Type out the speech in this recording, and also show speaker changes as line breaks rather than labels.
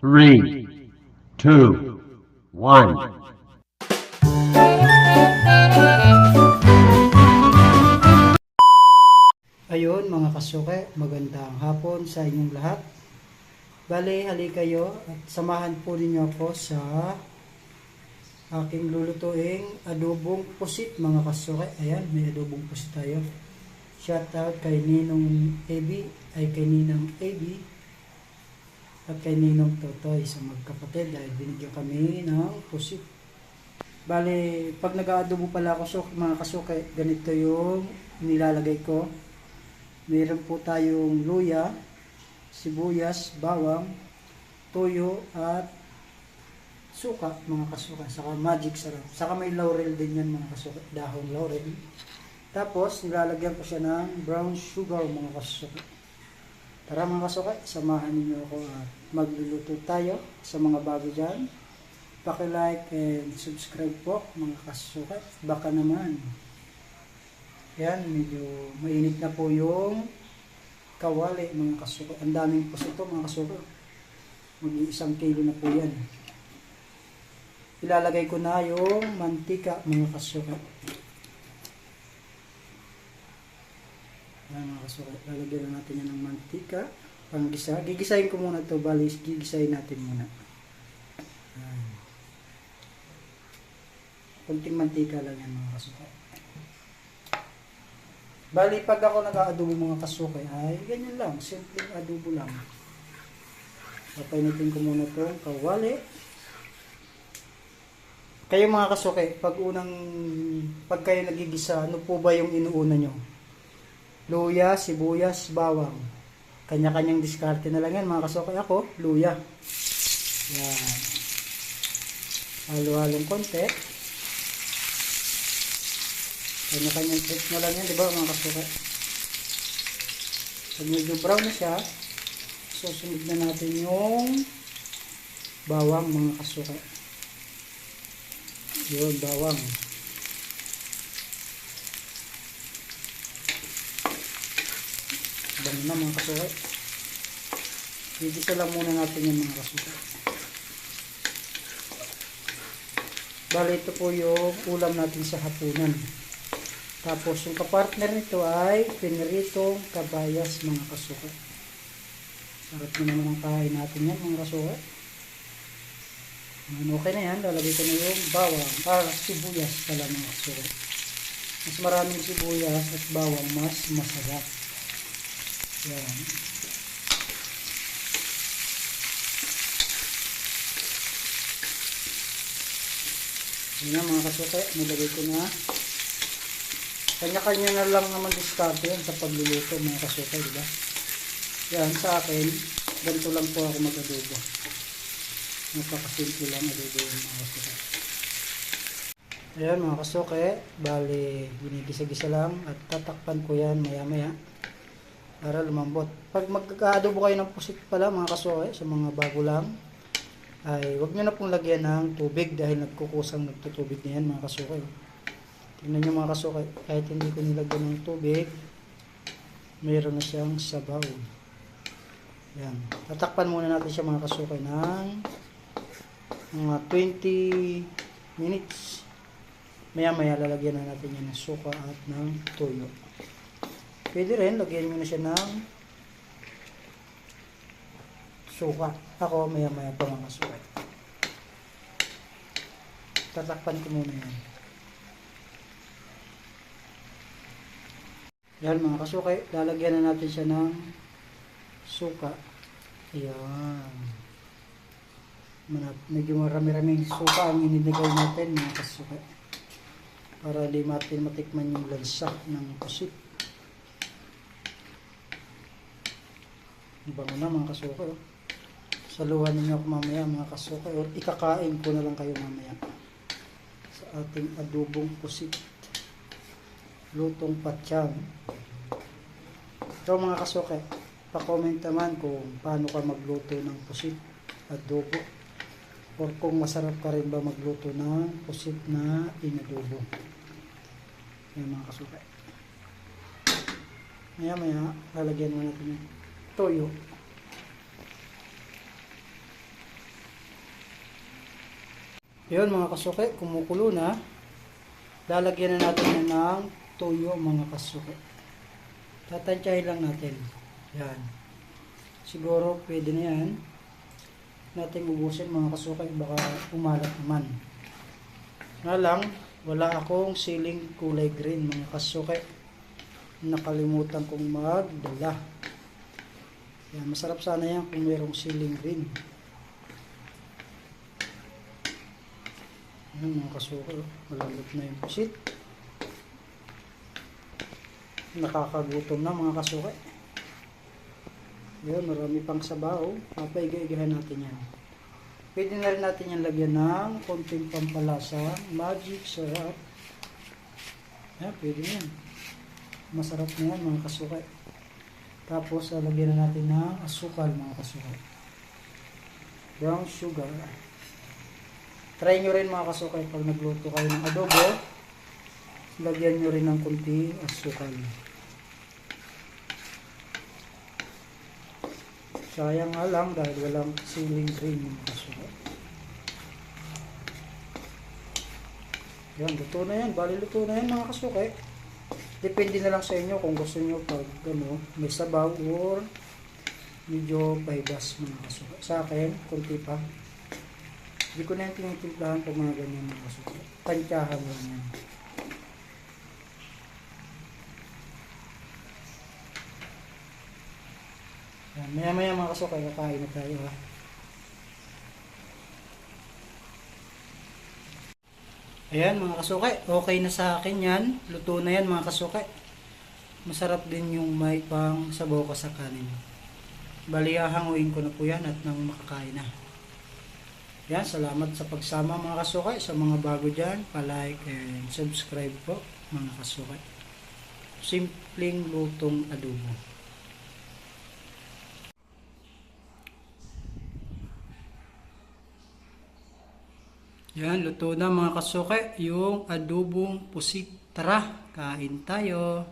three, two, one.
Ayun mga kasuke, magandang hapon sa inyong lahat. Bale, hali kayo at samahan po ninyo ako sa aking lulutuing adobong pusit mga kasuke. Ayan, may adobong pusit tayo. Shout out kay Ninong AB, ay kay Ninang AB at kay Ninong Totoy sa magkapatid dahil binigyan kami ng pusit. Bale, pag nag-aadobo pala ako, so, mga kasuke, ganito yung nilalagay ko. Meron po tayong luya, sibuyas, bawang, toyo, at suka, mga kasuka. Saka magic sarap. Saka may laurel din yan, mga kasuka. Dahon laurel. Tapos, nilalagyan ko siya ng brown sugar, mga kasuka. Tara mga kasuka, samahan ninyo ako magluluto tayo sa mga bago dyan. Paki-like and subscribe po, mga kasuka. Baka naman, yan, medyo mainit na po yung kawali, mga kasuko. Ang daming po ito, mga kasuko. mag isang kilo na po yan. Ilalagay ko na yung mantika, mga kasuko. Yan, mga kasuko. Lalagyan na natin yan ng mantika. Panggisa. Gigisahin ko muna ito, bali, gigisahin natin muna. Yan. Kunting mantika lang yan, mga kasuko. Bali, pag ako nag-aadobo mga kasukay, ay ganyan lang, simpleng adobo lang. Papainitin ko muna itong kawali. Kayo mga kasukay, pag unang, pag kayo nagigisa, ano po ba yung inuuna nyo? Luya, sibuyas, bawang. Kanya-kanyang diskarte na lang yan mga kasukay. Ako, luya. Yan. Halo-halong konti. Kanya-kanyang trick na lang yan, di ba mga kasuka? Pag medyo brown na siya, susunod na natin yung bawang mga kasuka. Yun, bawang. Bango na mga kasuka. Gigisa lang muna natin yung mga kasuka. Bali, ito po yung ulam natin sa hapunan. Tapos yung kapartner nito ay pinritong kabayas mga kasuka. Sarap na naman ang kain natin yan mga kasuka. Ayan, okay na yan. Lalagay ko na yung bawang. Ah, sibuyas pala mga kasuka. Mas maraming sibuyas at bawang mas masarap. Yan. Yan na mga kasuka. Nilagay ko na kanya-kanya na lang naman diskarte yan sa pagluluto mga kasuka, di? Yan, sa akin, ganito lang po ako mag-adobo. Napakasimple lang adobo yung mga kasuka. Ayan mga kasuke, bali ginigisa-gisa lang at tatakpan ko yan maya-maya para lumambot. Pag magkaka-adobo kayo ng pusit pala mga kasuke, sa mga bago lang, ay wag nyo na pong lagyan ng tubig dahil nagkukusang nagtutubig na yan mga kasuke. Tingnan nyo mga kasukay, kahit hindi ko nilagyan ng tubig, mayroon na siyang sabaw. Yan. Tatakpan muna natin siya mga kasukay ng mga 20 minutes. Maya maya lalagyan na natin yan ng suka at ng toyo. Pwede rin, lagyan nyo na siya ng suka. Ako maya maya pa mga kasukay. Tatakpan ko muna yan. Yan mga kasukay, lalagyan na natin siya ng suka. Ayan. Medyo marami-raming suka ang inilagay natin mga kasukay. Para di natin matikman yung lansa ng pusit. Bango na mga kasukay. Oh. Saluhan ninyo ako mamaya mga kasukay. O ikakain ko na lang kayo mamaya. Sa ating adobong pusit lutong patsyang. Ito mga kasuke, pa-comment naman kung paano ka magluto ng pusit adobo or kung masarap ka rin ba magluto ng pusit na inadobo. Yan mga kasuke. Maya maya, lalagyan mo natin yung toyo. Yun mga kasuke, kumukulo na. Lalagyan na natin yan ng toyo mga kasuke. Tatansyahin lang natin. Yan. Siguro pwede na yan. Natin ubusin mga kasuke, baka umalat naman. Nga lang, wala akong siling kulay green mga kasuke. Nakalimutan kong magdala. Yan, masarap sana yan kung mayroong siling green. Yan mga kasuko, malambot na yung pusit. Nakakagutom na mga kasuko. Yan, marami pang sabaw. Papaiga-igahan natin yan. Pwede na rin natin yan lagyan ng konting pampalasa, magic syrup. Yan, pwede na yan. Masarap na yan mga kasuko. Tapos, lalagyan na natin ng asukal mga kasuko. Brown sugar. Try nyo rin mga kasukay pag nagluto kayo ng adobo, lagyan nyo rin ng kunti asukal. Sayang nga lang dahil walang siling green mga kasukay. Yan, luto na yan. Bali luto na yan mga kasukay. Depende na lang sa inyo kung gusto nyo pag ano, may sabaw or medyo paibas mga kasukay. Sa akin, kunti pa. Hindi ko na yung tinitimplahan pag mga ganyan mga kasuko. Tansyahan lang yan. Yan, maya maya mga kasuko, kakain na tayo ha. Ayan mga kasukay, okay na sa akin yan. Luto na yan mga kasukay. Masarap din yung may pang sabaw ka sa kanin. Bali, hahanguin ko na po yan at nang makakain na. Yan, salamat sa pagsama mga kasukay. Sa mga bago dyan, palike and subscribe po mga kasukay. Simpleng lutong adobo. Yan, luto na mga kasukay. Yung adobong pusit. Tara, kain tayo.